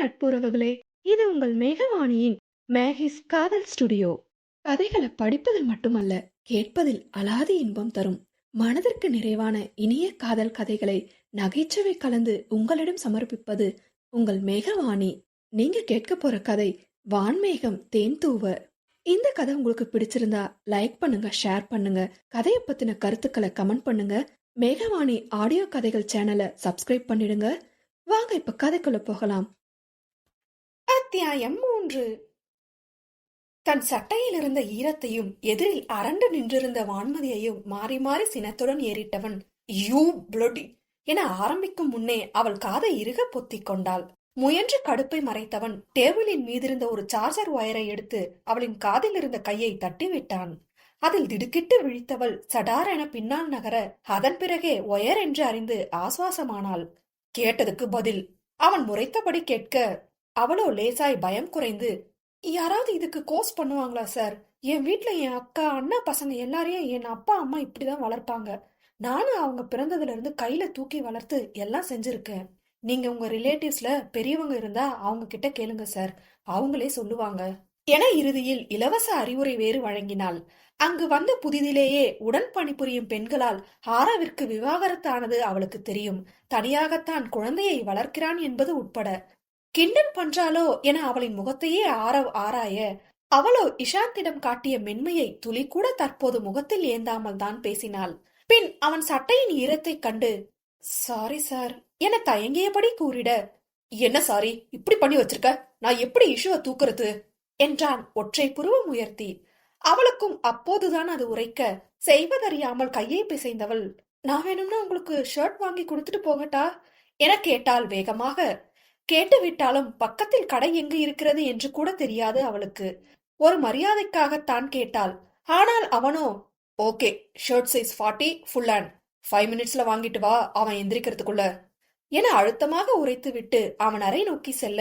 நட்புறவுகளே இது உங்கள் மேகவாணியின் மேகிஸ் காதல் ஸ்டுடியோ. கதைகளை படிப்பதில் மட்டுமல்ல கேட்பதில் அலாதி இன்பம் தரும். மனதிற்கு நிறைவான இனிய காதல் கதைகளை நகைச்சுவை கலந்து உங்களிடம் சமர்ப்பிப்பது உங்கள் மேகவாணி. நீங்க கேட்க போற கதை வான்மேகம் தேன் தூவ. இந்த கதை உங்களுக்கு பிடிச்சிருந்தா லைக் பண்ணுங்க ஷேர் பண்ணுங்க. கதையை பத்தின கருத்துக்களை கமெண்ட் பண்ணுங்க. மேகவாணி ஆடியோ கதைகள் சேனலை சப்ஸ்கிரைப் பண்ணிடுங்க. வாங்க இப்ப கதைக்குள்ள போகலாம். அத்தியாயம் மூன்று. தன் சட்டையில் இருந்த ஈரத்தையும் எதிரில் அரண்டு நின்றிருந்த வான்மதியையும் மாறி மாறி சினத்துடன் ஏறிட்டவன் யூ ப்ளடி என ஆரம்பிக்கும் முன்னே அவள் காதை இறுக பொத்திக் கொண்டாள். முயன்று கடுப்பை மறைத்தவன் டேபிளின் மீதிருந்த ஒரு சார்ஜர் ஒயரை எடுத்து அவளின் காதில் இருந்த கையை தட்டி விட்டான் அதில் திடுக்கிட்டு விழித்தவள் சடார் என பின்னால் நகர அதன் பிறகே ஒயர் என்று அறிந்து ஆசுவாசமானாள். கேட்டதுக்கு பதில் அவன் முறைத்தபடி கேட்க அவளோ லேசாய் பயம் குறைந்து யாராவது இதுக்கு கோர்ஸ் பண்ணுவாங்களா சார்? என் வீட்ல என் அக்கா அண்ணா பசங்க எல்லாரையும் என் அப்பா அம்மா இப்படிதான் வளர்ப்பாங்க. நானும் அவங்க பிறந்ததுல இருந்து கையில தூக்கி வளர்த்து எல்லாம் செஞ்சிருக்கேன். நீங்க உங்க ரிலேட்டிவ்ஸ்ல பெரியவங்க இருந்தா அவங்க கிட்ட கேளுங்க சார். அவங்களே சொல்லுவாங்க. என இறுதியில் இலவச அறிவுரை வேறு வழங்கினாள். அங்கு வந்த புதிதிலேயே உடன் பணிபுரியும் பெண்களால் ஹாராவிற்கு விவாகரத்தானது அவளுக்கு தெரியும். தனியாகத்தான் குழந்தையை வளர்க்கிறான் என்பது உட்பட கிண்டல் பண்றாளோ என அவளின் முகத்தையே ஆற ஆராய அவளோ இஷாந்திடம் காட்டிய மென்மையை துளி கூட தற்போது முகத்தில் ஏந்தாமல் தான் பேசினாள். பின் அவன் சட்டையின் ஈரத்தைக் கண்டு சாரி சார் என தயங்கியபடி கூறிட என்ன சாரி? இப்படி பண்ணி வச்சிருக்க? நான் எப்படி இஷுவ தூக்குறது? என்றான் ஒற்றை புருவம் உயர்த்தி. அவளுக்கும் அப்போதுதான் அது உரைக்க செய்வதறியாமல் கையை பிசைந்தவள் நான் வேணும்னா உங்களுக்கு ஷர்ட் வாங்கி கொடுத்துட்டு போகட்டா? என கேட்டாள் வேகமாக. கேட்டுவிட்டாலும் பக்கத்தில் கடை எங்கு இருக்கிறது என்று கூட தெரியாது அவளுக்கு. ஒரு மரியாதைக்காகத்தான் கேட்டாள். ஆனால் அவனோ okay shirt size forty full hand. Five மினிட்ஸ்ல வாங்கிட்டு வா அவன் எந்திரிக்கிறதுக்குள்ள. என அழுத்தமாக உரைத்து விட்டு அவன் அறை நோக்கி செல்ல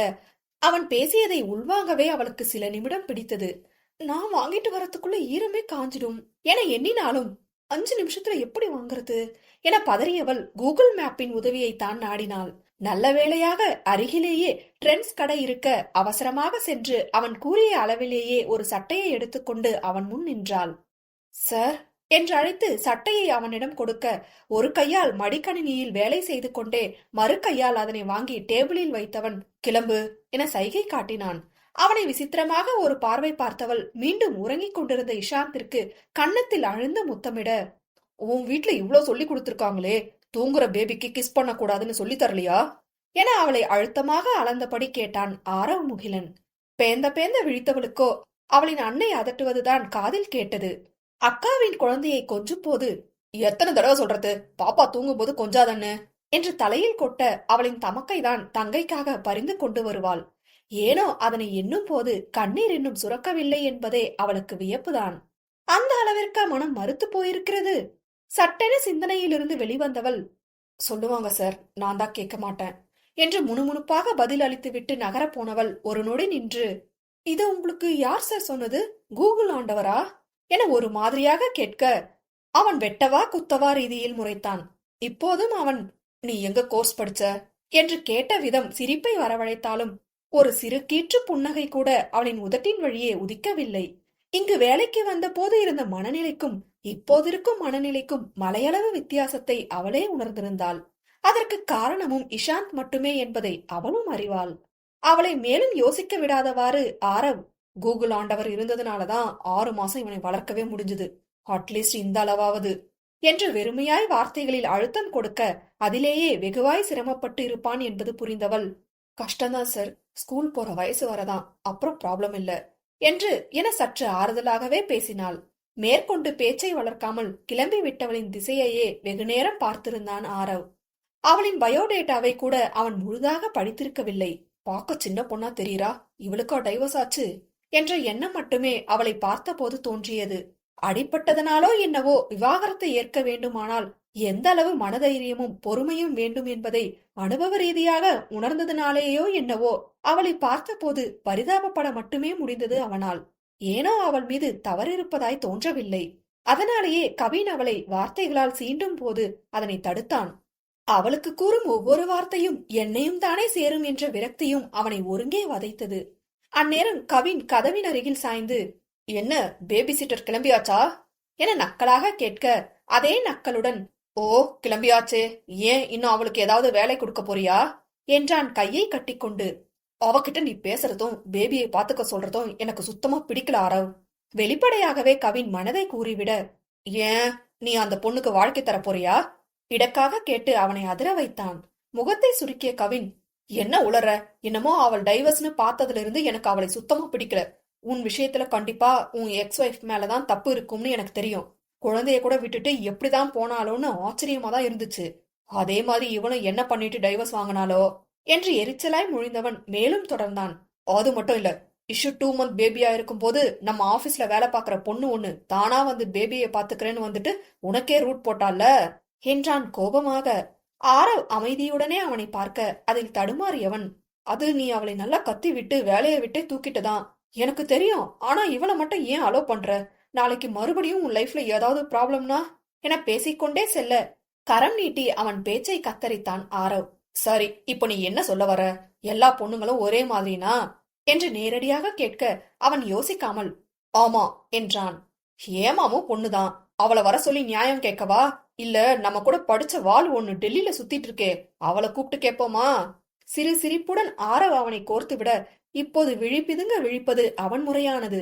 அவன் பேசியதை உள்வாங்கவே அவளுக்கு சில நிமிடம் பிடித்தது. நான் வாங்கிட்டு வரத்துக்குள்ள ஈரமே காஞ்சிடும். என எண்ணினாலும் அஞ்சு நிமிஷத்துல எப்படி வாங்குறது? என பதறியவள் கூகுள் மேப்பின் உதவியை தான் நாடினாள். நல்ல வேளையாக அருகிலேயே ட்ரெண்ட்ஸ் கடை இருக்க அவசரமாக சென்று அவன் கூறிய அளவிலேயே ஒரு சட்டையை எடுத்துக்கொண்டு அவன் முன் நின்றாள். சார் என்று அழைத்து சட்டையை அவனிடம் கொடுக்க ஒரு கையால் மடிக்கணினியில் வேலை செய்து கொண்டே மறு கையால் அதனை வாங்கி டேபிளில் வைத்தவன் கிளம்பு என சைகை காட்டினான். அவனை விசித்திரமாக ஒரு பார்வை பார்த்தவள் மீண்டும் உறங்கிக் கொண்டிருந்த இஷாந்திற்கு கன்னத்தில் அழுந்த முத்தமிட உன் வீட்டுல இவ்வளவு சொல்லி கொடுத்திருக்காங்களே தூங்குற பேபிக்கு கிஸ் பண்ணக்கூடாதுன்னு சொல்லி தரலையா என அவளை அழுத்தமாக அளந்தபடி கேட்டான் ஆரவ் முகிலன். பேந்த பேந்த விழித்தவளுக்கோ அவளின் அன்னை அதட்டுவதுதான் காதில் கேட்டது. அக்காவின் குழந்தையை கொஞ்சும் போது எத்தனை தடவை சொல்றது? பாப்பா தூங்கும் போது கொஞ்சாதன்னு என்று தலையில் கொட்ட அவளின் தமக்கை தான் தங்கைக்காக பரிந்து கொண்டு வருவாள். ஏனோ அதனை எண்ணும் போது கண்ணீர் இன்னும் சுரக்கவில்லை என்பதே அவளுக்கு வியப்புதான். அந்த அளவிற்கா மனம் மறுத்து போயிருக்கிறது? சட்டென சிந்தனையிலிருந்து வெளிவந்தவள். சொல்லுவாங்க சார். நான் தான் கேட்க மாட்டேன் என்று முணுமுணுப்பாக பதில் அளித்துவிட்டு நகரப் போனவள் ஒரு நொடி நின்று இது உங்களுக்கு யார் சார் சொன்னது? கூகுள் ஆண்டவரா? என ஒரு மாதிரியாக கேட்க அவன் வெட்டவா குத்தவா ரீதியில் முறைத்தான். இப்போதும் அவன் நீ எங்க கோர்ஸ் படிச்ச? என்று கேட்ட விதம் சிரிப்பை வரவழைத்தாலும் ஒரு சிறு கீற்று புன்னகை கூட அவனின் உதட்டின் வழியே உதிக்கவில்லை. இங்கு வேலைக்கு வந்த போது இருந்த மனநிலைக்கும் இப்போதிருக்கும் மனநிலைக்கும் மலையளவு வித்தியாசத்தை அவளே உணர்ந்திருந்தாள். அதற்கு காரணமும் இஷாந்த் மட்டுமே என்பதை அவளும் அறிவாள். அவளை மேலும் யோசிக்க விடாதவாறு ஆரவ் கூகுள் ஆண்டவர் இருந்ததுனாலதான் ஆறு மாசம் இவனை வளர்க்கவே முடிஞ்சது. அட்லீஸ்ட் இந்த அளவாவது என்று வெறுமையாய் வார்த்தைகளில் அழுத்தம் கொடுக்க அதிலேயே வெகுவாய் சிரமப்பட்டு இருப்பான் என்பது புரிந்தவள். கஷ்டம்தான் சார் ஸ்கூல் போற வயசு வரதான். அப்புறம் ப்ராப்ளம் இல்ல என்று என சற்று ஆறுதலாகவே பேசினாள். மேற்கொண்டு பேச்சை வளர்க்காமல் கிளம்பி விட்டவளின் திசையையே வெகுநேரம் பார்த்திருந்தான் ஆரவ். அவளின் பயோடேட்டாவை கூட அவன் முழுதாக படித்திருக்கவில்லை. பார்க்க சின்ன பொண்ணா தெரியுறா? இவளுக்கா டைவர்ஸ் ஆச்சு? என்ற எண்ணம் மட்டுமே அவளை பார்த்தபோது தோன்றியது. அடிப்பட்டதனாலோ என்னவோ விவாகரத்தை ஏற்க வேண்டுமானால் எந்த அளவு மனதைரியமும் பொறுமையும் வேண்டும் என்பதை அனுபவ ரீதியாக உணர்ந்ததுனாலேயோ என்னவோ அவளை பார்த்தபோது பரிதாபப்பட மட்டுமே முடிந்தது அவனால். ஏனோ அவள் மீது தவறிருப்பதாய் தோன்றவில்லை. அதனாலேயே கவின் அவளை வார்த்தைகளால் சீண்டும் போது அதனை தடுத்தான். அவளுக்கு கூறும் ஒவ்வொரு வார்த்தையும் என்னையும் தானே சேரும் என்ற விரக்தியும் அவனை ஒருங்கே வதைத்தது. அந்நேரம் கவின் கதவின் அருகில் சாய்ந்து என்ன பேபி சிட்டர் கிளம்பியாச்சா? என நக்கலாக கேட்க அதே நக்கலுடன் ஓ கிளம்பியாச்சே ஏன் இன்னும் அவளுக்கு ஏதாவது வேலை கொடுக்க போறியா? என்றான் கையை கட்டிக்கொண்டு. அவகிட்ட நீ பேசுறதும் பேபியை பாத்துக்க சொல்றதும் எனக்கு சுத்தமா பிடிக்கல ஆரவ். வெளிப்படையாகவே கவின் மனதை கூறிவிட ஏன்? நீ அந்த பொண்ணுக்கு வாழ்க்கை தரப் போறியா? இடக்காக கேட்டு அவனை அதிர வைத்தான். முகத்தை சுருக்கிய கவின் என்ன உளற? என்னமோ அவள் டைவர்ஸ்னு பார்த்ததுல இருந்து எனக்கு அவளை சுத்தமா பிடிக்கல. உன் விஷயத்துல கண்டிப்பா உன் எக்ஸ் ஒய்ஃப் மேலதான் தப்பு இருக்கும்னு எனக்கு தெரியும். குழந்தைய கூட விட்டுட்டு எப்படிதான் போனாலோன்னு ஆச்சரியமா தான் இருந்துச்சு. அதே மாதிரி இவனும் என்ன பண்ணிட்டு டைவர்ஸ் வாங்கினாலோ என்று எரிச்சலாய் முழிந்தவன் மேலும் தொடர்ந்தான். அது மட்டும் இல்ல இஷ்யூ டூ மந்த் பேபியா இருக்கும் போது நம்ம ஆபீஸ்ல வேலை பார்க்கற பொண்ணு ஒண்ணு தானா வந்து பேபியை பாத்துக்கிறேன்னு வந்துட்டு உனக்கே ரூட் போட்டால என்றான் கோபமாக. ஆரவ் அமைதியுடனே அவனை பார்க்க அதில் தடுமாறியவன் அது நீ அவளை நல்லா கத்தி விட்டு வேலையை விட்டே தூக்கிட்டுதான் எனக்கு தெரியும் ஆனா இவளை மட்டும் ஏன் அலோ பண்ற? நாளைக்கு மறுபடியும் உன் லைஃப்ல ஏதாவது ப்ராப்ளம்னா என பேசிக்கொண்டே செல்ல கரம் நீட்டி அவன் பேச்சை கத்தரித்தான் ஆரவ். சரி இப்போ நீ என்ன சொல்ல வர? எல்லா பொண்ணுங்களும் ஒரே மாதிரினா? என்று நேரடியாக கேட்க அவன் யோசிக்காமல் ஆமா என்றான். ஏமாமும் பொண்ணுதான். அவளை வர சொல்லி நியாயம் கேட்கவா? இல்ல நம்ம கூட படிச்ச வாள் ஒண்ணு டெல்லியில சுத்திட்டு இருக்கே அவளை கூப்பிட்டு கேட்போமா? சிறு சிரிப்புடன் ஆரவ் அவனை கோர்த்து விட இப்போது விழிப்பிதுங்க விழிப்பது அவன் முறையானது.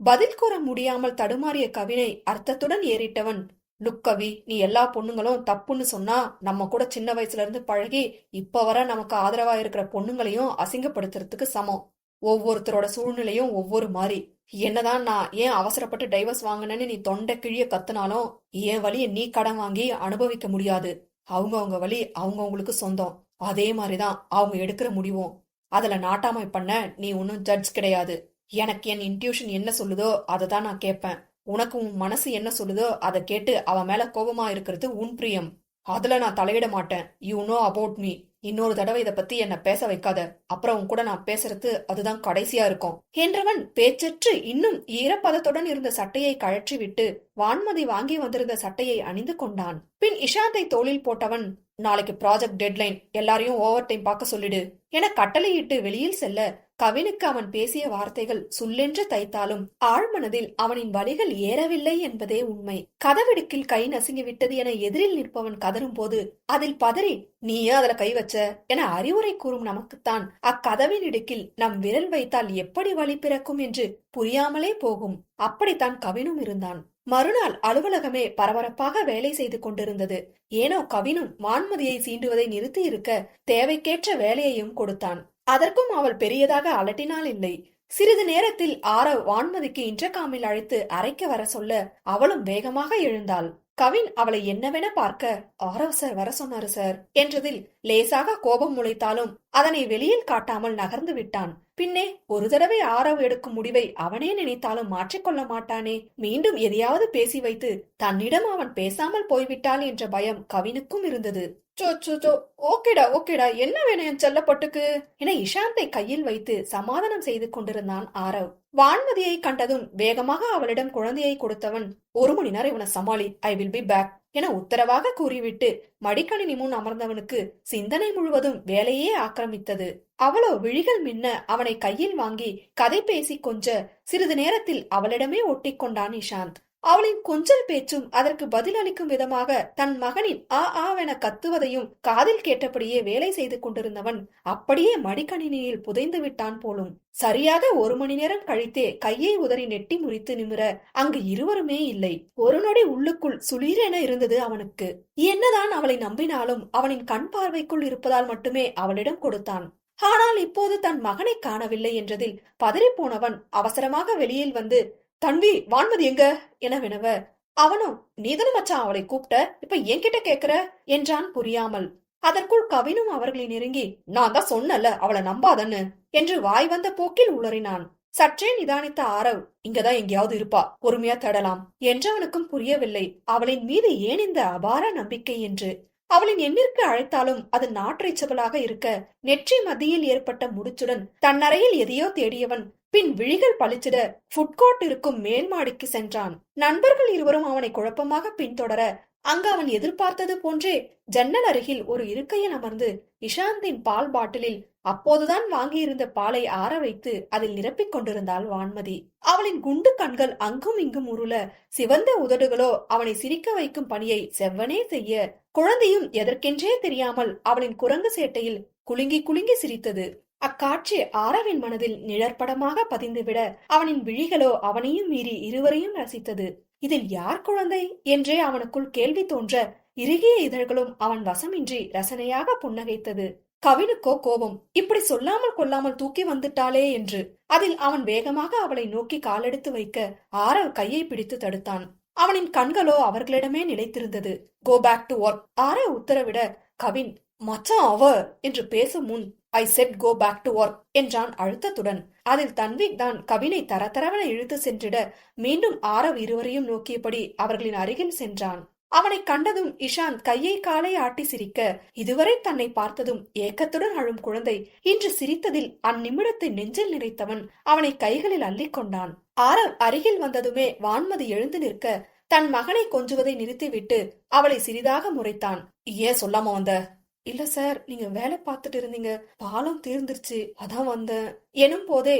பதில் கூற முடியாமல் தடுமாறிய கவினை அர்த்தத்துடன் ஏறிட்டவன் லுக் கவி நீ எல்லா பொண்ணுங்களும் தப்புன்னு சொன்னா நம்ம கூட சின்ன வயசுல இருந்து பழகி இப்ப வர நமக்கு ஆதரவா இருக்கிற பொண்ணுங்களையும் அசிங்கப்படுத்துறதுக்கு சமம். ஒவ்வொருத்தரோட சூழ்நிலையும் ஒவ்வொரு மாதிரி என்னதான் நான் ஏன் அவசரப்பட்டு டைவர்ஸ் வாங்கினேன்னு நீ தொண்டை கிழிய கத்துனாலும் என் வழியை நீ கடன் வாங்கி அனுபவிக்க முடியாது. அவங்க அவங்க வழி அவங்கவுங்களுக்கு சொந்தம். அதே மாதிரிதான் அவங்க எடுக்கிற முடிவும். அதுல நாட்டாமை பண்ண நீ ஒன்னும் ஜட்ஜ் கிடையாது. எனக்கு என் இன்ட்யூஷன் என்ன சொல்லுதோ அதை தான் நான் கேட்பேன். உனக்கு உன் மனசு என்ன சொல்லுதோ அதை கேட்டு அவன் மேல கோபமா இருக்கிறது உன் பிரியம். அதுல நான் தலையிட மாட்டேன். யூ நோ அபவுட் மீ இன்னொரு தடவை இதை பத்தி என்ன பேச வைக்காத. அப்புறம் உன் கூட நான் பேசுறது அதுதான் கடைசியா இருக்கும். என்றவன் பேச்சற்று இன்னும் ஈரப்பதத்துடன் இருந்த சட்டையை கழற்றி விட்டு வான்மதி வாங்கி வந்திருந்த சட்டையை அணிந்து கொண்டான். பின் இஷாந்தை தோளில் போட்டவன் நாளைக்கு ப்ராஜெக்ட் டெட்லைன் எல்லாரையும் ஓவர் டைம் பார்க்க சொல்லிடு என கட்டளையிட்டு வெளியில் செல்ல கவினுக்கு அவன் பேசிய வார்த்தைகள் சுல்லென்று தைத்தாலும் ஆழ்மனதில் அவனின் வலிகள் ஏறவில்லை என்பதே உண்மை. கதவிடுக்கில் கை நசுங்கிவிட்டது என எதிரில் நிற்பவன் கதரும் போது அதில் பதறி நீயே அதுல கை வச்ச என அறிவுரை கூறும் நமக்குத்தான் அக்கதவின் இடுக்கில் நம் விரல் வைத்தால் எப்படி வழி பிறக்கும் என்று புரியாமலே போகும். அப்படித்தான் கவினும் இருந்தான். மறுநாள் அலுவலகமே பரபரப்பாக வேலை செய்து கொண்டிருந்தது. ஏனோ கவினும் வான்மதியை சீண்டுவதை நிறுத்தி இருக்க தேவைக்கேற்ற வேலையையும் கொடுத்தான். அதற்கும் அவள் பெரியதாக அலட்டினாள் இல்லை. சிறிது நேரத்தில் ஆரவ் வான்மதிக்கு இன்டர்காமில் அழைத்து அறைக்கு வர சொல்ல அவளும் வேகமாக எழுந்தாள். கவின் அவளை என்னவென பார்க்க ஆரவ் சார் வர சொன்னாரு சார் என்றதில் லேசாக கோபம் முளைத்தாலும் அதனை வெளியில் காட்டாமல் நகர்ந்து விட்டான். பின்னே ஒரு தடவை ஆரவ் எடுக்கும் முடிவை அவனே நினைத்தாலும் மாற்றிக்கொள்ள மாட்டானே. மீண்டும் எதையாவது பேசி வைத்து தன்னிடம் அவன் பேசாமல் போய்விட்டாள் என்ற பயம் கவினுக்கும் இருந்தது. சோ சோ சோ ஓகேடா ஓகேடா. என்ன வேணும் என் செல்லப்பட்டுக்கு? என இஷாந்தை கையில் வைத்து சமாதானம் செய்து கொண்டிருந்தான் ஆரவ். வான்மதியை கண்டதும் வேகமாக அவளிடம் குழந்தையை கொடுத்தவன் ஒரு மணி நேரம் இவனை சமாளி. ஐ வில் பி பேக் என உத்தரவாக கூறிவிட்டு மடிக்கணினி முன் அமர்ந்தவனுக்கு சிந்தனை முழுவதும் வேலையே ஆக்கிரமித்தது. அவளோ விழிகள் மின்ன அவனை கையில் வாங்கி கதை பேசி கொஞ்ச சிறிது நேரத்தில் அவளிடமே ஒட்டிக்கொண்டான் இஷாந்த். அவளின் கொஞ்சல் பேச்சும் அதற்கு பதிலளிக்கும் விதமாக தன் மகனின் ஆ ஆவென கத்துவதையும் காதில் கேட்டபடியே வேலை செய்து கொண்டிருந்தவன் அப்படியே மடிக்கணினியில் புதைந்து விட்டான் போலும். சரியாக ஒரு மணி நேரம் கழித்தே கையை உதறி நெட்டி முறித்து நிமிர அங்கு இருவருமே இல்லை. ஒரு நொடி உள்ளுக்குள் சுளீரென இருந்தது அவனுக்கு. என்னதான் அவளை நம்பினாலும் அவனின் கண் பார்வைக்குள் இருப்பதால் மட்டுமே அவளிடம் கொடுத்தான். ஆனால் இப்போது தன் மகனை காணவில்லை என்றதில் பதறிப்போனவன் அவசரமாக வெளியில் வந்து தன்வி வான்மதி எங்க? என வினவ. அவனும் நீதன மச்சான் அவளை கூப்பிட்ட? இப்ப என்கிட்ட கேக்குற? என்றான் புரியாமல். அதற்குள் கவினும் அவர்களை நெருங்கி நான் தான் சொன்னல அவளை நம்பாதன்னு என்று வாய் வந்த போக்கில் உளறினான். சற்றே நிதானித்த ஆரவ் இங்கதான் எங்கேயாவது இருப்பா பொறுமையா தேடலாம் என்றவனுக்கும் புரியவில்லை. அவளின் மீது ஏன் இந்த அபார நம்பிக்கை என்று? அவளின் எண்ணிற்கு அழைத்தாலும் அது நாற்றைச்சபலாக இருக்க நெற்றி மத்தியில் ஏற்பட்ட முடிச்சுடன் தன்னறையில் எதையோ தேடியவன் பின் விழிகள் பளிச்சிட ஃபுட்கோர்ட் இருக்கும் மேல் மாடிக்கு சென்றான். நண்பர்கள் இருவரும் அவனை குழப்பமாக பின்தொடர அங்கு அவன் எதிர்பார்த்தது போன்றே ஜன்னல் அருகில் ஒரு இருக்கையில் அமர்ந்து இஷாந்தின் பால் பாட்டிலில் அப்போதுதான் வாங்கியிருந்த பாலை ஆற வைத்து அதில் நிரப்பிக் கொண்டிருந்தாள் வான்மதி. அவளின் குண்டு கண்கள் அங்கும் இங்கும் உருள சிவந்த உதடுகளோ அவனை சிரிக்க வைக்கும் பணியை செவ்வனே செய்ய குழந்தையும் எதற்கென்றே தெரியாமல் அவளின் குரங்கு சேட்டையில் குலுங்கி குலுங்கி சிரித்தது. அக்காட்சி ஆரவின் மனதில் நிழற்படமாக பதிந்துவிட அவனின் விழிகளோ அவனையும் மீறி இருவரையும் ரசித்தது. இதில் யார் குழந்தை? என்றே அவனுக்குள் கேள்வி தோன்ற இறுகிய இதழ்களும் அவன் வசமின்றி ரசனையாக புன்னகைத்தது. கவினுக்கோ கோபம் இப்படி சொல்லாமல் கொள்ளாமல் தூக்கி வந்துட்டாளே என்று. அதில் அவன் வேகமாக அவளை நோக்கி காலெடுத்து வைக்க ஆரவ் கையை பிடித்து தடுத்தான். அவனின் கண்களோ அவர்களிடமே நிலைத்திருந்தது. Go back to work Aarav உத்தரவிட கவின் மச்சான் அவ? என்று பேசும் முன் I said go back to work என்றான் அழுத்தத்துடன். அதில் தன்விக் தான் கவினை தரதரவென இழுத்து சென்றிட மீண்டும் ஆரவ் இருவரையும் நோக்கியபடி அவர்களின் அருகில் சென்றான். அவனை கண்டதும் இஷாந்த் கையை காலை ஆட்டி சிரிக்க இதுவரை தன்னை பார்த்ததும் ஏக்கத்துடன் அழும் குழந்தை. இன்று சிரித்ததில் அந்நிமிடத்தை நெஞ்சில் நிறைத்தவன். அவனை கைகளில் அள்ளிக் கொண்டான். ஆரவ் அருகில் வந்ததுமே வான்மதி எழுந்து நிற்க தன் மகனை கொஞ்சுவதை நிறுத்திவிட்டு அவளை சிறிதாக முறைத்தான். ஏன் சொல்லாம வந்த? இல்ல சார் நீங்க வேலை பார்த்துட்டு இருந்தீங்க. பாலம் தீர்ந்துருச்சு. அதான் வந்தேன். எனும் போதே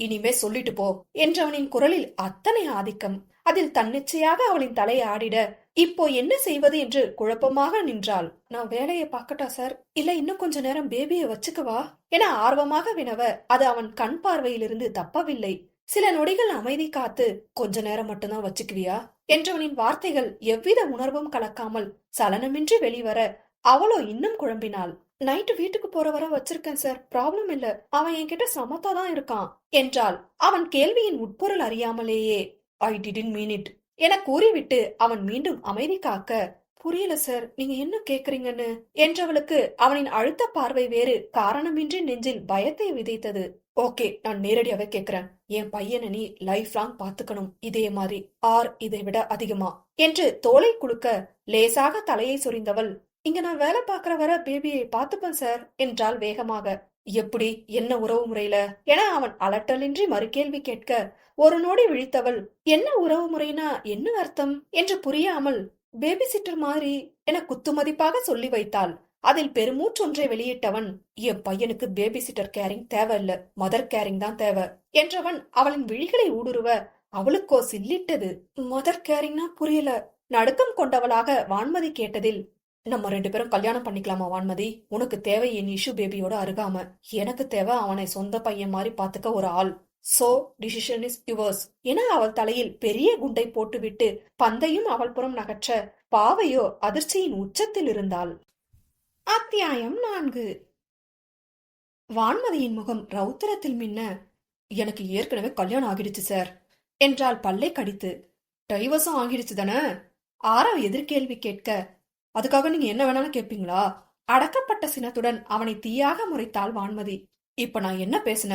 இனிமே சொல்லிட்டு போ. என்றவனின் குரலில் அத்தனை ஆதிக்கம். அதில் தன்னிச்சையாக அவளின் தலையை ஆடிட இப்போ என்ன செய்வது? என்று குழப்பமாக நின்றாள். நான் வேலையை பார்க்கட்டா சார்? இல்ல இன்னும் கொஞ்ச நேரம் பேபியை வச்சுக்கவா என ஆர்வமாக வினவ அது அவன் கண் பார்வையிலிருந்து தப்பவில்லை. சில நொடிகள் அமைதி காத்து கொஞ்ச நேரம் மட்டும்தான் வச்சுக்குவியா? என்றவனின் வார்த்தைகள் எவ்வித உணர்வும் கலக்காமல் சலனமின்றி வெளிவர அவளோ இன்னும் குழம்பினாள். நைட்டு வீட்டுக்கு போற வர வச்சிருக்கேன் சார். ப்ராப்ளம் இல்ல. அவன் என்கிட்ட சமத்தா தான் இருக்கான் என்றால் அவன் கேள்வியின் உட்பொருள் அறியாமலேயே. ஐ டிடின் மீன் இட் என கூறிவிட்டு அவன் மீண்டும் அமைதி காக்க புரியல சார். நீங்க என்ன கேக்குறீங்கன்னு? என்றவளுக்கு அவனின் அழுத்த பார்வை வேறு காரணமின்றி நெஞ்சில் பயத்தை விதைத்தது. ஓகே நான் நேரடியாவே கேக்குறேன். என் பையனை நீ லைஃப் லாங் பாத்துக்கணும். இதே மாதிரி ஆர் இதை விட அதிகமா என்று தோலை குலுக்க லேசாக தலையை சொரிந்தவள் இங்க நான் வேலை பாக்குற வர பேபியை பாத்துப்பேன் சார் என்றாள் வேகமாக. எப்படி? என்ன உறவு முறையில? என அவன் அலட்டலின்றி மறுகேள்வி கேட்க ஒரு நொடி விழித்தவள் என்ன உறவு முறைனா என்ன அர்த்தம்? என்று புரியாமல் பேபி சிட்டர் மாதிரி என குத்துமதிப்பாக சொல்லி வைத்தாள். அதில் பெருமூற்றொன்றை வெளியிட்டவன் என் பையனுக்கு பேபி சிட்டர் கேரிங் தேவையில்ல மதர் கேரிங் தான் தேவை என்றவன் அவளின் விழிகளை ஊடுருவ அவளுக்கோ சில்லிட்டது மதர் கேரிங்னா புரியல. நடுக்கம் கொண்டவளாக வான்மதி கேட்டதில் நம்ம ரெண்டு பேரும் கல்யாணம் பண்ணிக்கலாமா வான்மதி? உனக்கு தேவை என் இஷு பேபியோட அருகாம. எனக்கு தேவை அவனை சொந்த பையன் மாதிரி பாத்துக்க ஒரு ஆள். சோ டிசிஷன் இஸ் யுவர்ஸ் என அவள் தலையில் பெரிய குண்டை போட்டுவிட்டு பந்தையும் அவள் புறம் நகற்ற பாவையோ அதிர்ச்சியின் உச்சத்தில் இருந்தாள். அத்தியாயம் நான்கு. வான்மதியின் முகம் ரௌத்திரத்தில் மின்ன. எனக்கு ஏற்கனவே கல்யாணம் ஆகிடுச்சு சார். என்றால் பல்லை கடித்து. டைவர்ஸும் ஆகிடுச்சு தானே ஆறாவது எதிர்கேள்வி கேட்க அதுக்காக நீங்க என்ன வேணாலும் கேட்பீங்களா அடக்கப்பட்ட சினத்துடன் அவனை தீயாக முறைத்தாள் வான்மதி. இப்ப நான் என்ன பேசின?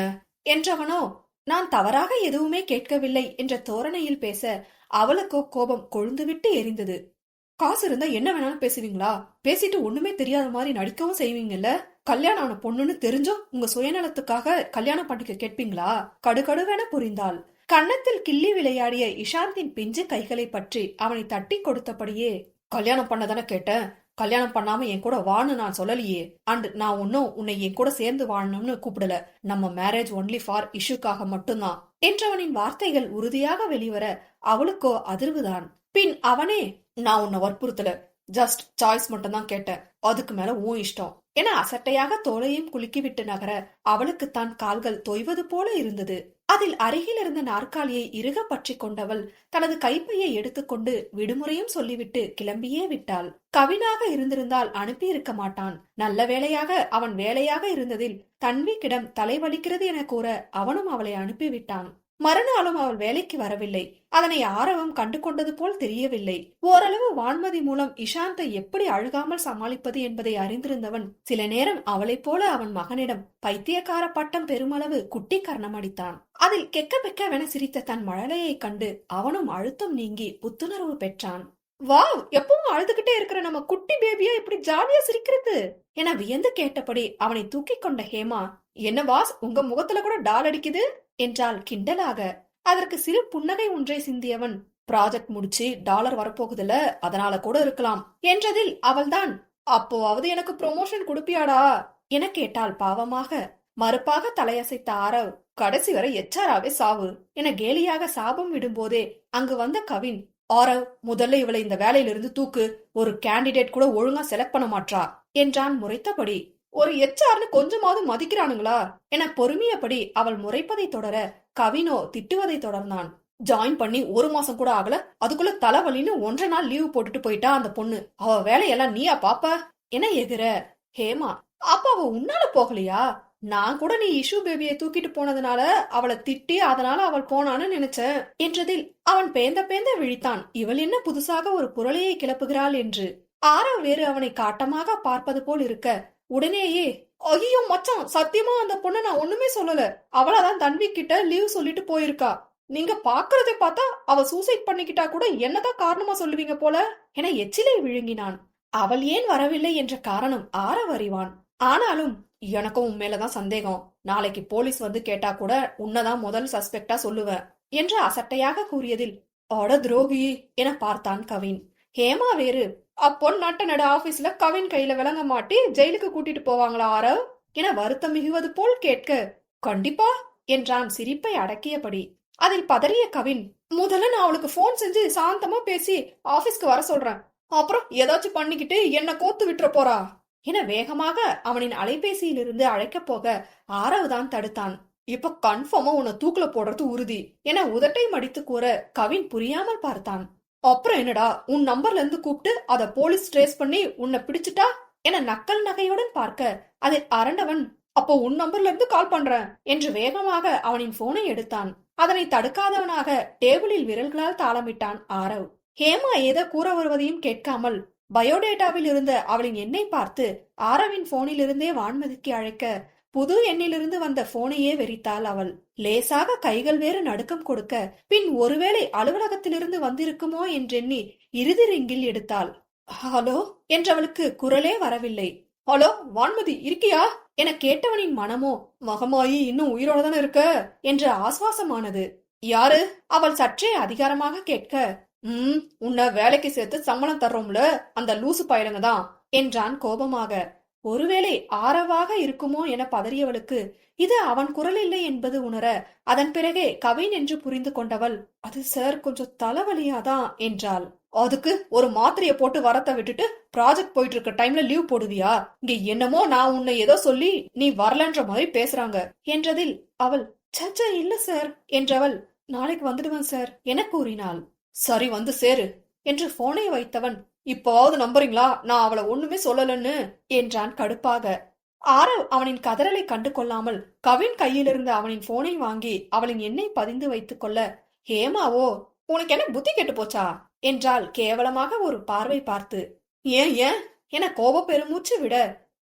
என்றவனோ நான் தவறாக எதுவுமே கேட்கவில்லை என்ற தோரணையில் பேச அவளுக்கோ கோபம் கொழுந்துவிட்டு எரிந்தது. காசு இருந்தா என்ன வேணாலும் பேசுவீங்களா? பேசிட்டு ஒண்ணுமே தெரியாத மாதிரி நடிக்கவும் செய்வீங்கல்ல? கல்யாணம் ஆன பொண்ணுன்னு தெரிஞ்சோ உங்க சுயநலத்துக்காக கல்யாணம் பண்ணிக்க கேட்பீங்களா? கடுகடுவென புரிந்தாள். கன்னத்தில் கிள்ளி விளையாடிய இஷாந்தின் பிஞ்சு கைகளை பற்றி அவனை தட்டி கொடுத்தபடியே கல்யாணம் பண்ணதான கேட்டேன். கல்யாணம் பண்ணாம என் கூட வான்னு நான் சொல்லலையே. அண்ட் நான் ஒன்னும் உன்னை என் கூட சேர்ந்து வாழணும்னு கூப்பிடல. நம்ம மேரேஜ் ஒன்லி ஃபார் இஷ்யூக்காக மட்டும்தான். என்றவனின் வார்த்தைகள் உறுதியாக வெளிவர அவளுக்கோ அதிர்வுதான். பின் அவனே நான் உன்னை வற்புறுத்தல. ஜஸ்ட் சாய்ஸ் மட்டும் தான் கேட்டேன். அதுக்கு மேல உன் இஷ்டம். என அசட்டையாக தோலையும் குலுக்கிவிட்டு நகர அவளுக்கு தான் கால்கள் தொய்வது போல இருந்தது. அதில் அருகில் இருந்த நாற்காலியை இறுக பற்றி கொண்டவள் தனது கைப்பையை எடுத்துக்கொண்டு விடுமுறையும் சொல்லிவிட்டு கிளம்பியே விட்டாள். கவினாக இருந்திருந்தால் அனுப்பியிருக்க மாட்டான். நல்ல வேளையாக அவன் வேலையாக இருந்ததில் தன்விக்கிடம் தலைவலிக்கிறது என கூற அவனும் அவளை அனுப்பிவிட்டான். மறுநாளும் அவள் வேலைக்கு வரவில்லை. அதனை ஆரவம் கண்டு கொண்டது போல் தெரியவில்லை. ஓரளவு வான்மதி மூலம் இஷாந்தை எப்படி அழுகாமல் சமாளிப்பது என்பதை அறிந்திருந்தவன் சில நேரம் அவளைப் போல அவன் மகனிடம் பைத்தியக்கார பட்டம் பெருமளவு குட்டி கர்ணம் அடித்தான். அதில் கெக்க பெக்கவென சிரித்த தன் மழலையைக் கண்டு அவனும் அழுத்தம் நீங்கி புத்துணர்வு பெற்றான். வாவ்! எப்பவும் அழுதுகிட்டே இருக்கிற நம்ம குட்டி பேபியா இப்படி ஜாலியா சிரிக்கிறது? என வியந்து கேட்டபடி அவனை தூக்கி கொண்ட ஹேமா என்ன பாஸ் உங்க முகத்துல கூட டால் அடிக்குது? என்றாள் கிண்டலாக. அதற்கு சிறு புன்னகை ஒன்றை சிந்தியவன். ப்ராஜெக்ட் முடிச்சு டாலர் வரப்போகுதுல அதனால கூட இருக்கலாம். என்றதில் அவள்தான் அப்போவாவது எனக்கு ப்ரொமோஷன் கொடுப்பியாடா? என கேட்டால் பாவமாக. மறுப்பாக தலையசைத்த ஆரவ் கடைசி வரை எச்சாராவே சாவு என கேலியாக சாபம் விடும்போதே அங்கு வந்த கவின் ஆரவ் முதல்ல இவளை இந்த வேலையிலிருந்து தூக்கு ஒரு கேண்டிடேட் கூட ஒழுங்கா செலக்ட் பண்ண மாட்டா என்றான் முறைத்தபடி. ஒரு எச்ஆர்னு கொஞ்சமாவது மதிக்கிறானுங்களா? என பொறுமையபடி அவள் முறைப்பதை தொடர கவினோ திட்டுவதை தொடர்ந்தான். ஜாயின் பண்ணி ஒரு மாசம் கூட ஆகல. அதுக்குள்ள தலைவலின்னு ஒன்றரை நாள் லீவு போட்டுட்டு போயிட்டா அந்த பொண்ணு. அவ வேலையெல்லாம் நீயா பாப்ப? என எகிற ஹேமா. அப்ப அவ உன்னால போகலையா? நான் கூட நீ இஷு பேபியை தூக்கிட்டு போனதுனால அவளை திட்டி அதனால அவள் போனான்னு நினைச்சேன் என்றதில் அவன் பேந்த பேந்த விழித்தான். இவள் என்ன புதுசாக ஒரு புரளையை கிளப்புகிறாள் என்று. ஆரவ் வேறு அவனை காட்டமாக பார்ப்பது போல் இருக்க உடனேயே ஐயோ மச்சான் சத்தியமா அந்த பொண்ணை நான் ஒண்ணுமே சொல்லல. அவளாதான் தன்வி கிட்ட லீவ் சொல்லிட்டு போயிருக்கா. நீங்க பாக்குறத பார்த்தா அவ சூசைட் பண்ணிக்கிட்டா கூட என்னதான் காரணமா சொல்லுவீங்க போல? என எச்சிலை விழுங்கினான். அவள் ஏன் வரவில்லை என்ற காரணம் ஆற வறிவான் ஆனாலும் எனக்கும் உன் மேலதான் சந்தேகம். நாளைக்கு போலீஸ் வந்து கேட்டா கூட உன்னதான் முதல் சஸ்பெக்டா சொல்லுவேன் என்று அசட்டையாக கூறியதில் அட துரோகி என பார்த்தான் கவின். ஹேமா வேறு அப்பொன் நட்ட நட ஆபீஸ்ல கவின் கையில விளங்க மாட்டி ஜெயிலுக்கு கூட்டிட்டு போவாங்களா ஆரவ் என வருத்தம் மிகுவது போல் கேட்க கண்டிப்பா என்றான் சிரிப்பை அடக்கியபடி. அதில் பதறிய கவின் முதல்ல நான் அவளுக்கு போன் செஞ்சு சாந்தமா பேசி ஆபீஸ்க்கு வர சொல்றேன். அப்புறம் ஏதாச்சும் பண்ணிக்கிட்டு என்ன கோத்து விட்டுற போறா? என வேகமாக அவனின் அலைபேசியிலிருந்து அழைக்கப் போக ஆரவுதான் தடுத்தான். இப்ப கன்ஃபார்மா உன்னை தூக்குல போடுறது உறுதி என உதட்டை மடித்து கூற கவின் புரியாமல் பார்த்தான். அப்புறம் என்னடா உன் நம்பர்ல இருந்து கூப்பிட்டு அத போலீஸ் ட்ரேஸ் பண்ணி உன்னை பிடிச்சிட்டா? என நக்கல் நகையுடன் பார்க்க அதில் அரண்டவன். அப்போ உன் நம்பர்ல இருந்து கால் பண்றேன் என்று வேகமாக அவனின் போனை எடுத்தான். அதனை தடுக்காதவனாக டேபிளில் விரல்களால் தாளமிட்டான் ஆரவ். ஹேமா ஏதோ கூற வருவதையும் கேட்காமல் பயோடேட்டாவில் இருந்த அவளின் எண்ணை பார்த்து ஆரவின் போனிலிருந்தே வான்மதிக்கு அழைக்க புது எண்ணிலிருந்து வந்த போனையே வெறித்தாள் அவள். லேசாக கைகள் வேறு நடுக்கம் கொடுக்க பின் ஒருவேளை அலுவலகத்திலிருந்து வந்திருக்குமோ என்றெண்ணி இறுதி ரிங்கில் எடுத்தாள். ஹலோ? என்றவளுக்கு குரலே வரவில்லை. ஹலோ வான்மதி இருக்கியா? என கேட்டவனின் மனமோ மகமாயி இன்னும் உயிரோட தானே இருக்க? என்று ஆசுவாசமானது. யாரு? அவள் சற்றே அதிகாரமாக கேட்க உம் உன்னை வேலைக்கு சேர்த்து சம்பளம் தர்றோம்ல அந்த லூசு பயலுங்க தான் என்றான் கோபமாக. ஒருவேளை ஆரவாக இருக்குமோ என பதறியவளுக்கு இது அவன் குரல் இல்லை என்பது உணர அதன் பிறகே கவின் என்று புரிந்து கொண்டவள். அது சார் கொஞ்சம் தலைவலியாதான் என்றாள். அதுக்கு ஒரு மாத்திரைய போட்டு வரத்த விட்டுட்டு ப்ராஜெக்ட் போயிட்டு இருக்க டைம்ல லீவ் போடுவியா? இங்க என்னமோ நான் உன்னை ஏதோ சொல்லி நீ வரலன்ற மாதிரி பேசுறாங்க என்றதில் அவள் சச்சா இல்ல சார் என்றவள் நாளைக்கு வந்துடுவேன் சார் என கூறினாள். சரி வந்து சேரு என்று போனை வைத்தவன் இப்போவாவது நம்புறீங்களா? நான் அவளை ஒண்ணுமே சொல்லலன்னு என்றான் கடுப்பாக. ஆரவ் அவனின் கதறலை கண்டு கொள்ளாமல் கவின் கையிலிருந்து அவனின் போனை வாங்கி அவளின் எண்ணெய் பதிந்து வைத்துக் கொள்ள ஹேமாவோ உனக்கு என்ன புத்தி கெட்டு போச்சா? என்றால் கேவலமாக ஒரு பார்வை பார்த்து. ஏன் ஏன்? என கோப பெருமூச்சு விட?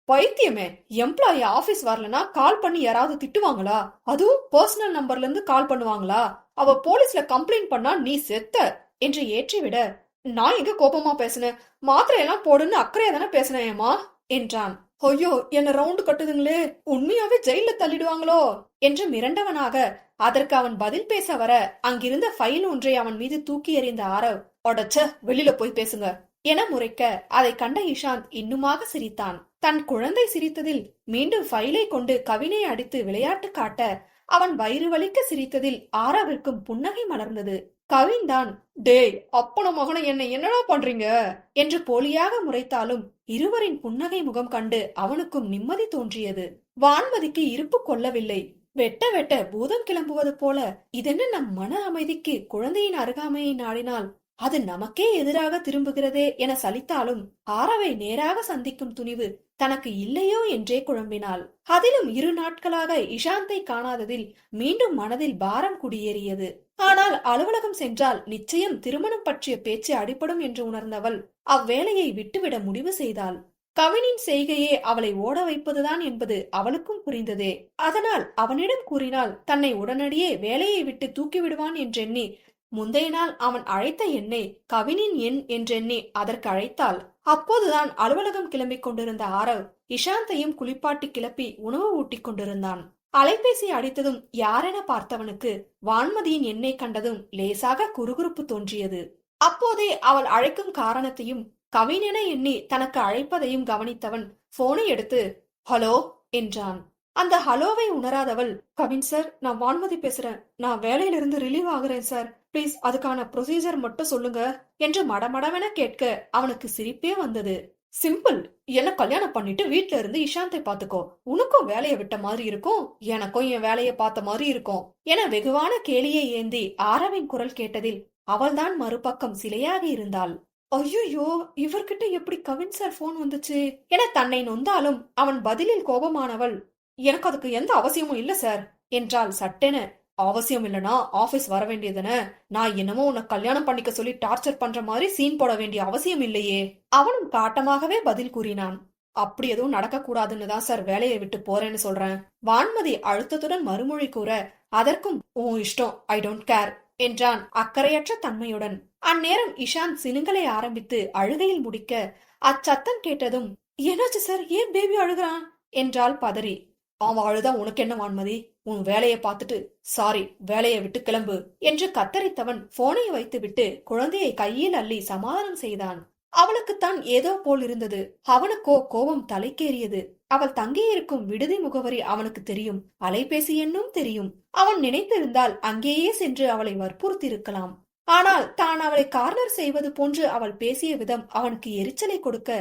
பைத்தியமே எம்ப்ளாயி ஆபீஸ் வரலனா கால் பண்ணி யாராவது திட்டுவாங்களா? அதுவும் பர்சனல் நம்பர்ல இருந்து கால் பண்ணுவாங்களா? அவ போலீஸ்ல கம்ப்ளைண்ட் பண்ணா நீ செத்த? என்று ஏற்றிவிட நான் எங்க கோபமா பேசினேன்? மாத்திரையெல்லாம் போடுன்னு அக்கறையா தானே பேசினேம்மா என்றான். ஐயோ என்ன ரவுண்டு கட்டுதுங்களே. உண்மையாவே ஜெயில தள்ளிடுவாங்களோ? என்று மிரண்டவனாக அதற்கு அவன் பதில் பேச வர அங்கிருந்த ஃபைல் ஒன்றை அவன் மீது தூக்கி எறிந்த ஆரவ் ஒடச்ச வெளியில போய் பேசுங்க என முறைக்க அதை கண்ட இஷாந்த் இன்னுமாக சிரித்தான். தன் குழந்தை சிரித்ததில் மீண்டும் ஃபைலை கொண்டு கவினை அடித்து விளையாட்டு காட்ட அவன் வயிறு வலிக்க சிரித்ததில் ஆரவிற்கும் புன்னகை மலர்ந்தது. கவிந்தான் டேய் அப்பன மகனை என்னை என்னடா பண்றீங்க? என்று போலியாக முறைத்தாலும் இருவரின் புன்னகை முகம் கண்டு அவனுக்கும் நிம்மதி தோன்றியது. வான்மதிக்கு இருப்பு கொள்ளவில்லை. வெட்ட வெட்ட பூதம் கிளம்புவது போல இதென்ன நம் மன அமைதிக்கு குழந்தையின் அருகாமையை நாடினால் அது நமக்கே எதிராக திரும்புகிறதே என சலித்தாலும் ஆரவை நேராக சந்திக்கும் துணிவு தனக்கு இல்லையோ என்றே குழம்பினாள். அதிலும் இரு நாட்களாக இஷாந்தை காணாததில் மீண்டும் மனதில் பாரம் குடியேறியது. ஆனால் அலுவலகம் சென்றால் நிச்சயம் திருமணம் பற்றிய பேச்சு அடிபடும் என்று உணர்ந்தவள் அவ்வேலையை விட்டுவிட முடிவு செய்தாள். கவினின் செய்கையே அவளை ஓட வைப்பதுதான் என்பது அவளுக்கும் புரிந்ததே. அதனால் அவனிடம் கூறினால் தன்னை உடனடியே வேலையை விட்டு தூக்கிவிடுவான் என்றெண்ணி முந்தைய நாள் அவன் அழைத்த எண்ணை கவினின் எண் என்றெண்ணி அதற்கு அழைத்தாள் அப்போதுதான் அலுவலகம் கிளம்பிக் கொண்டிருந்த ஆரவ் இஷாந்தையும் குளிப்பாட்டி கிளப்பி உணவு ஊட்டிக் கொண்டிருந்தான். அலைபேசி அடித்ததும் யாரென பார்த்தவனுக்கு வான்மதியின் எண்ணை கண்டதும் லேசாக குறுகுறுப்பு தோன்றியது. அப்போதே அவள் அழைக்கும் காரணத்தையும் கவினென எண்ணி தனக்கு அழைப்பதையும் கவனித்தவன் போனை எடுத்து ஹலோ என்றான். அந்த ஹலோவை உணராதவள் கவின் சார் நான் வான்மதி பேசுறேன். நான் வேலையிலிருந்து ரிலீவ் ஆகுறேன் சார். ப்ளீஸ் அதுக்கான ப்ரொசீஜர் மட்டும் சொல்லுங்க என்று மடமடவென கேட்க அவனுக்கு சிரிப்பே வந்தது. சிம்பிள் என்ன கல்யாணம் பண்ணிட்டு வீட்ல இருந்து இஷாந்தை பாத்துக்கோ உனக்கும் வேலையை விட்ட மாதிரி இருக்கும். எனக்கும் என் வேலையை பார்த்த மாதிரி இருக்கும் என வெகுவான கேலியை ஏந்தி ஆரவின் குரல் கேட்டதில் அவள்தான் மறுபக்கம் சிலையாக இருந்தாள். ஐயோ இவர்கிட்ட எப்படி கவின் சார் போன் வந்துச்சு? என தன்னை நொந்தாலும் அவன் பதிலில் கோபமானவள் எனக்கு அதுக்கு எந்த அவசியமும் இல்ல சார் என்றால் சட்டென. அவசியம் இல்லனா ஆபீஸ் வர வேண்டியதுன நான் என்னமோ உன்னை கல்யாணம் பண்ணிக்க சொல்லி டார்ச்சர் பண்ற மாதிரி சீன் போட வேண்டிய அவசியம் இல்லையே? அவனும் காட்டமாகவே பதில் கூறினான். அப்படி எதுவும் நடக்க கூடாதுன்னு தான் சார் வேலையை விட்டு போறேன்னு சொல்றேன். வான்மதி அழுத்தத்துடன் மறுமொழி கூற அதற்கும் ஓ இஷ்டம். ஐ டோன்ட் கேர் என்றான் அக்கறையற்ற தன்மையுடன். அந்நேரம் இஷாந்த் சினுங்களை ஆரம்பித்து அழுகையில் முடிக்க அச்சத்தம் கேட்டதும் என்னாச்சு சார் ஏன் பேபி அழுகிறான்? என்றால் பதறி. அவன் அழுதா உனக்கு என்ன வான்மதி? உன் வேலையை பார்த்துட்டு சாரி வேலையை விட்டு கிளம்பு என்று கத்தரித்தவன் போனை வைத்துவிட்டு குழந்தையை கையில் அள்ளி சமாதானம் செய்தான். அவளுக்குத்தான் ஏதோ போல் இருந்தது. அவனுக்கோ கோபம் தலைக்கேறியது. அவள் தங்கியிருக்கும் விடுதி முகவரி அவனுக்கு தெரியும். அலைபேசி எண்ணும் தெரியும். அவன் நினைத்திருந்தால் அங்கேயே சென்று அவளை வற்புறுத்தியிருக்கலாம். ஆனால் தான் அவளை கார்னர் செய்வது போன்று அவள் பேசிய விதம் அவனுக்கு எரிச்சலை கொடுக்க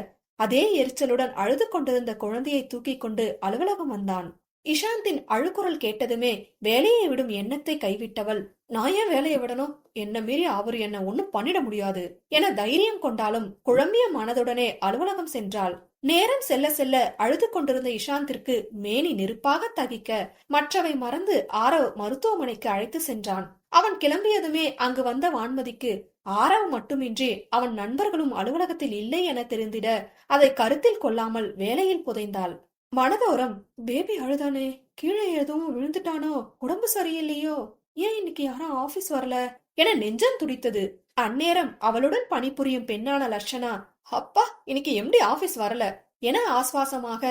அதே எரிச்சலுடன் அழுது கொண்டிருந்த குழந்தையை தூக்கிக் கொண்டு அலுவலகம் வந்தான். இஷாந்தின் அழுக்குரல் கேட்டதுமே வேலையை விடும் எண்ணத்தை கைவிட்டவள். நான் ஏன் வேலையை விடணும்? என்ன மீறி அவர் என்ன ஒன்னும் பண்ணிட முடியாது. என தைரியம் கொண்டாலும் குழம்பிய மனதுடனே அலுவலகம் சென்றாள். நேரம் செல்ல செல்ல அழுது கொண்டிருந்த இஷாந்திற்கு மேனி நெருப்பாக தகிக்க மற்றவை மறந்து ஆரவ் மருத்துவமனைக்கு அழைத்து சென்றான். அவன் கிளம்பியதுமே அங்கு வந்த வான்மதிக்கு ஆரவ் மட்டுமின்றி அவன் நண்பர்களும் அலுவலகத்தில் இல்லை என தெரிந்திட அதை கருத்தில் கொள்ளாமல் வேலையில் புதைந்தாள். மனதோரம் பேபி அழுதானே கீழே எதுவும் விழுந்துட்டானோ உடம்பு சரியில்லையோ ஏன் இன்னைக்கு யாரும் ஆபீஸ் வரல? என நெஞ்சம் துடித்தது. அந்நேரம் அவளுடன் பணிபுரியும் பெண்ணான லட்சணா அப்பா இன்னைக்கு எம்டி ஆபீஸ் வரல? என ஆஸ்வாசமாக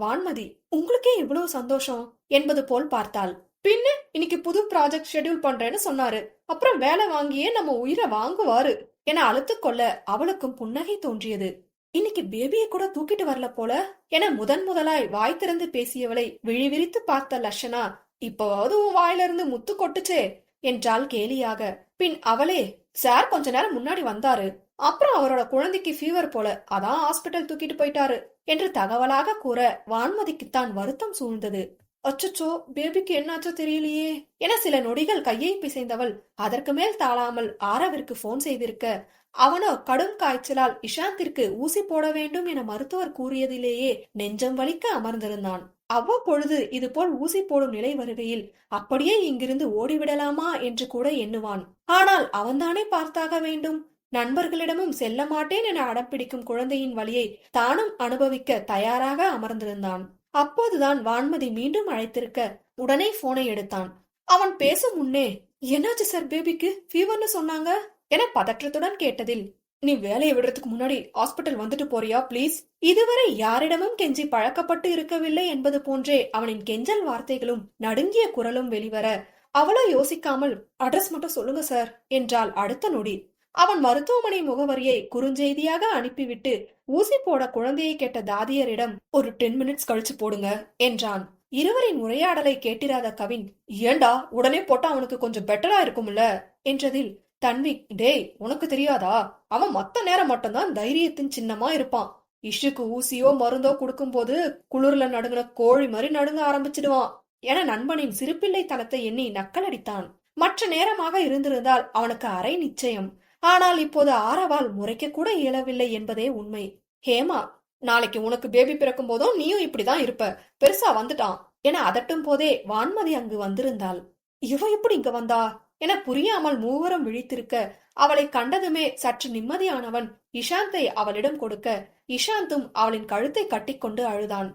வான்மதி உங்களுக்கே இவ்வளவு சந்தோஷம்? என்பது போல் பார்த்தாள். பின்ன இன்னைக்கு புது ப்ராஜெக்ட் ஷெட்யூல் பண்றேன்னு சொன்னாரு. அப்புறம் வேலை வாங்கியே நம்ம உயிரை வாங்குவாரு. என அழுத்துக்கொள்ள அவளுக்கும் புன்னகை தோன்றியது. இன்னைக்கு பேபியை கூட தூக்கிட்டு வரல போல. என முதன் முதலாய் வாய் திறந்து பேசியவளை விழிவிரித்து பார்த்த லட்சணா இப்பவாவது உன் வாயிலிருந்து முத்து கொட்டுச்சே என்றாள் கேலியாக. பின் அவளே சார் கொஞ்ச நேரம் முன்னாடி வந்தாரு. அப்புறம் அவரோட குழந்தைக்கு ஃபீவர் போல. அதான் ஹாஸ்பிட்டல் தூக்கிட்டு போயிட்டாரு என்று தகவலாக கூற வான்மதிக்குத்தான் வருத்தம் சூழ்ந்தது. அச்சச்சோ பேபிக்கு என்னாச்சோ தெரியலையே. என சில நொடிகள் கையை பிசைந்தவள் அதற்கு மேல் தாழாமல் ஆரவிற்கு போன் செய்திருக்க அவனோ கடும் காய்ச்சலால் இஷாந்திற்கு ஊசி போட வேண்டும் என மருத்துவர் கூறியதிலேயே நெஞ்சம் வலிக்க அமர்ந்திருந்தான். அவ்வப்பொழுது இதுபோல் ஊசி போடும் நிலை வருகையில் அப்படியே இங்கிருந்து ஓடிவிடலாமா என்று கூட எண்ணுவான். ஆனால் அவன்தானே பார்த்தாக வேண்டும். நண்பர்களிடமும் செல்ல மாட்டேன் என அடம்பிடிக்கும் குழந்தையின் வழியை தானும் அனுபவிக்க தயாராக அமர்ந்திருந்தான். அப்போதுதான் வான்மதி மீண்டும் அழைத்திருக்க உடனே போனை எடுத்தான். அவன் பேசும் முன்னே என்னாச்சு சார் பேபிக்கு ஃபீவர்னு சொன்னாங்க? என பதற்றத்துடன் கேட்டதில் நீ வேலையை விடுறதுக்கு முன்னாடி ஹாஸ்பிட்டல் வந்துட்டு போறியா ப்ளீஸ் இதுவரை யாரிடமும் கெஞ்சி பழக்கப்பட்டு இருக்கவில்லை என்பது போன்றே அவனின் கெஞ்சல் வார்த்தைகளும் நடுங்கிய குரலும் வெளிவர அவளோ யோசிக்காமல் அட்ரஸ் மட்டும் சொல்லுங்க சார் என்றால் அடுத்த நொடி. அவன் மருத்துவமனை முகவரியை குறுஞ்செய்தியாக அனுப்பிவிட்டு ஊசி போட குழந்தையை கேட்ட தாதியரிடம் ஒரு டென் மினிட்ஸ் கழிச்சு போடுங்க என்றான். இருவரின் உரையாடலை கேட்டிராத கவின் ஏண்டா உடனே போட்டா அவனுக்கு கொஞ்சம் பெட்டரா இருக்கும்ல? என்றதில் தன்விக் டேய் உனக்கு தெரியாதா? அவன் மத்த நேரம் மட்டும்தான் தைரியத்தின் சின்னமா இருப்பான். இஷுக்கு ஊசியோ மருந்தோ கொடுக்கும்போது குளிர்ல நடுங்கின கோழி மாதிரி நடுங்க ஆரம்பிச்சிடுவான் என நண்பனின் சிறுபிள்ளை தனத்தை எண்ணி நக்கலடித்தான். மற்ற நேரமாக இருந்திருந்தால் அவனுக்கு அரை நிச்சயம். ஆனால் இப்போது ஆரவால் முறைக்க கூட இயலவில்லை என்பதே உண்மை. ஹேமா நாளைக்கு உனக்கு பேபி பிறக்கும் போதும் நீயும் இப்படிதான் இருப்ப. பெருசா வந்துட்டான். என அதட்டும் போதே வான்மதி அங்கு வந்திருந்தாள். இவ எப்படி இங்க வந்தா? என புரியாமல் மூவரும் விழித்திருக்க. அவளை கண்டதுமே சற்று நிம்மதியானவன் இஷாந்தை அவளிடம் கொடுக்க. இஷாந்தும் அவளின் கழுத்தை கட்டிக்கொண்டு அழுதான்.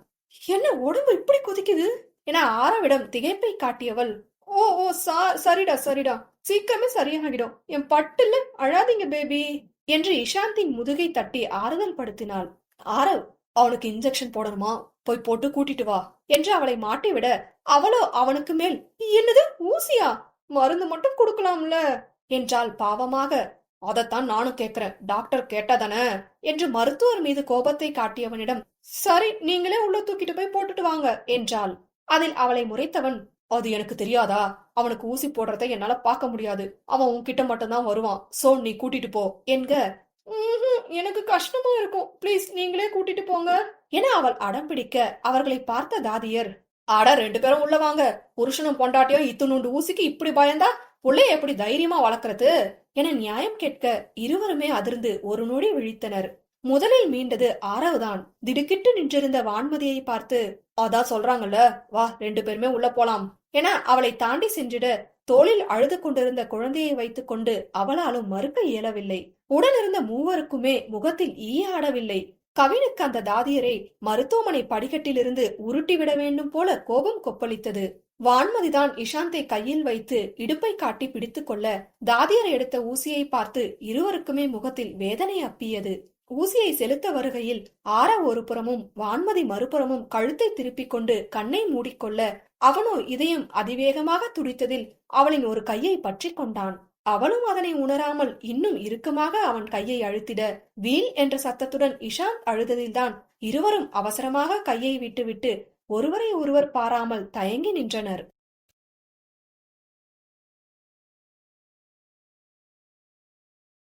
என்ன உடம்பு இப்படி கொதிக்குது? என ஆரவிடம் திகைப்பை காட்டியவள் ஓ ஓ சா சரிடா சரிடா. சீக்கிரமே சரியாகிடும். என் பட்டுல அழாதீங்க பேபி என்று இஷாந்தின் முதுகை தட்டி ஆறுதல் படுத்தினாள். ஆரவ் அவனுக்கு இன்ஜெக்ஷன் போடணுமா? போய் போட்டு கூட்டிட்டு வா என்று அவளை மாட்டிவிட அவளோ அவனுக்கு மேல் என்னது ஊசியா? மருந்து மட்டும் கொடுக்கலாம்ல? என்றால் பாவமாக. அதைத்தான் நானும் கேக்குறேன். டாக்டர் கேட்டாதானே? என்று மருத்துவர் மீது கோபத்தை காட்டியவனிடம் சரி நீங்களே உள்ள தூக்கிட்டு போய் போட்டுட்டு வாங்க என்றாள். அதில் அவளை முறைத்தவன் அது எனக்கு தெரியாதா? அவனுக்கு ஊசி போடுறதை என்னால பார்க்க முடியாது. அவன் உன்கிட்ட மட்டும்தான் வருவான். சோ நீ கூட்டிட்டு போ. என்க? எனக்கு கஷ்டமா இருக்கும். ப்ளீஸ் நீங்களே கூட்டிட்டு போங்க. என அவள் அடம் பிடிக்க அவர்களை பார்த்த தாதியர். அட ரெண்டு பேரும் உள்ள வாங்க. புருஷனும் பொண்டாட்டியும் இத்துணுண்டு ஊசிக்கு இப்படி பயந்தா புள்ளைய எப்படி தைரியமா வளர்க்கறது? என நியாயம் கேட்க இருவருமே அதிர்ந்து ஒரு நொடி விழித்தனர். முதலில் மீண்டது ஆரவுதான் திடுக்கிட்டு நின்றிருந்த வான்மதியை பார்த்து அதான் சொல்றாங்கல்ல. வா ரெண்டு பேருமே உள்ள போலாம். என அவளை தாண்டி சென்றிட தோளில் அழுது கொண்டிருந்த குழந்தையை வைத்துக்கொண்டு அவளாலும் மறுக்க இயலவில்லை. உடனிருந்த மூவருக்குமே முகத்தில் ஈய ஆடவில்லை. கவினுக்கு அந்த தாதியரை மருத்துவமனை படிக்கட்டிலிருந்து உருட்டிவிட வேண்டும் போல கோபம் கொப்பளித்தது. வான்மதிதான் இஷாந்தை கையில் வைத்து இடுப்பை காட்டி பிடித்து கொள்ள தாதியர் எடுத்த ஊசியை பார்த்து இருவருக்குமே முகத்தில் வேதனை அப்பியது. ஊசியை செலுத்த வருகையில் ஆற ஒரு புறமும் வான்மதி மறுபுறமும் கழுத்தை திருப்பிக் கொண்டு கண்ணை மூடிக்கொள்ள அவனோ இதயம் அதிவேகமாக துடித்ததில் அவளின் ஒரு கையை பற்றி கொண்டான். அவளும் அதனை உணராமல் இன்னும் இறுக்கமாக அவன் கையை அழுத்திட வீல் என்ற சத்தத்துடன் இஷாந்த் அழுததில்தான் இருவரும் அவசரமாக கையை விட்டுவிட்டு ஒருவரை ஒருவர் பாராமல் தயங்கி நின்றனர்.